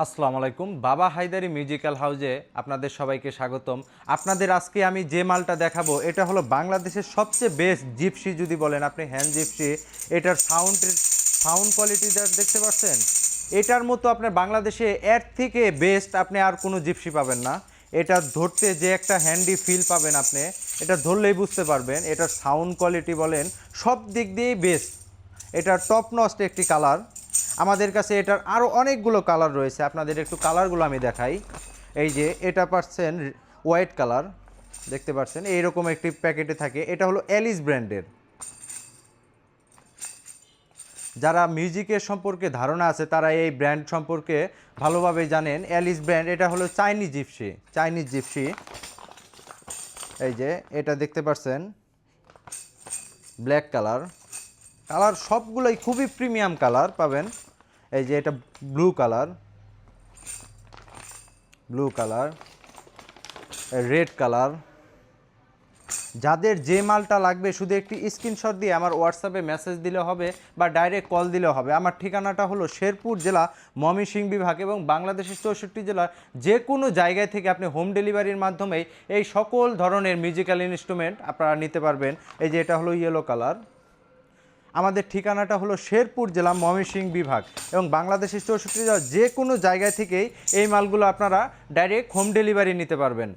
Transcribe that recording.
আসসালামু আলাইকুম। বাবা হায়দারি মিউজিক্যাল হাউজে আপনাদের সবাইকে স্বাগতম। আপনাদের আজকে আমি যে মালটা দেখাবো, এটা হলো বাংলাদেশের সবচেয়ে বেস্ট জিপসি যদি বলেন আপনি হ্যান্ড জিপসি এটার সাউন্ডের সাউন্ড কোয়ালিটি দেখতে পাচ্ছেন? এটার মতো আপনার বাংলাদেশে এর থেকে বেস্ট আপনি আর কোনো জিপসি পাবেন না। এটা ধরতে যে একটা হ্যান্ডি ফিল পাবেন আপনি, এটা ধরলেই বুঝতে পারবেন। এটার সাউন্ড কোয়ালিটি বলেন, সব দিক দিয়েই বেস্ট এটা টপ নস্ট একটি কালার আমাদের কাছে এটার আরও অনেকগুলো কালার রয়েছে। আপনাদের একটু কালারগুলো আমি দেখাই। এই যে এটা পাচ্ছেন হোয়াইট কালার দেখতে পাচ্ছেন? এইরকম একটি প্যাকেটে থাকে। এটা হলো অ্যালিস ব্র্যান্ডের যারা মিউজিকের সম্পর্কে ধারণা আছে, তারা এই ব্র্যান্ড সম্পর্কে ভালোভাবে জানেন। অ্যালিস ব্র্যান্ড এটা হলো চাইনিজ জিপসি চাইনিজ জিপসি এই যে এটা দেখতে পাচ্ছেন? ব্ল্যাক কালার কালার সবগুলোই খুবই প্রিমিয়াম কালার পাবেন। এই যে এটা blue colour. Blue colour. Red colour. যাদের যে মালটা লাগবে, শুধু একটি স্ক্রিনশট দিয়ে আমার হোয়াটসঅ্যাপে মেসেজ দিলে হবে বা ডাইরেক্ট কল দিলে হবে। আমার ঠিকানাটা হলো শেরপুর জেলা, ময়মনসিংহ বিভাগ এবং বাংলাদেশের চৌষট্টি জেলার যে কোনো জায়গায় থেকে আপনি হোম ডেলিভারির মাধ্যমে এই সকল ধরনের মিউজিক্যাল ইনস্ট্রুমেন্ট আপনারা নিতে পারবেন। এই যে এটা হলো ইয়েলো কালার। আমাদের ঠিকানাটা হলো শেরপুর জেলা ময়মনসিংহ বিভাগ এবং বাংলাদেশের চৌষট্টি যে কোনো জায়গায় থেকেই এই মালগুলো আপনারা ডাইরেক্ট হোম ডেলিভারি নিতে পারবেন।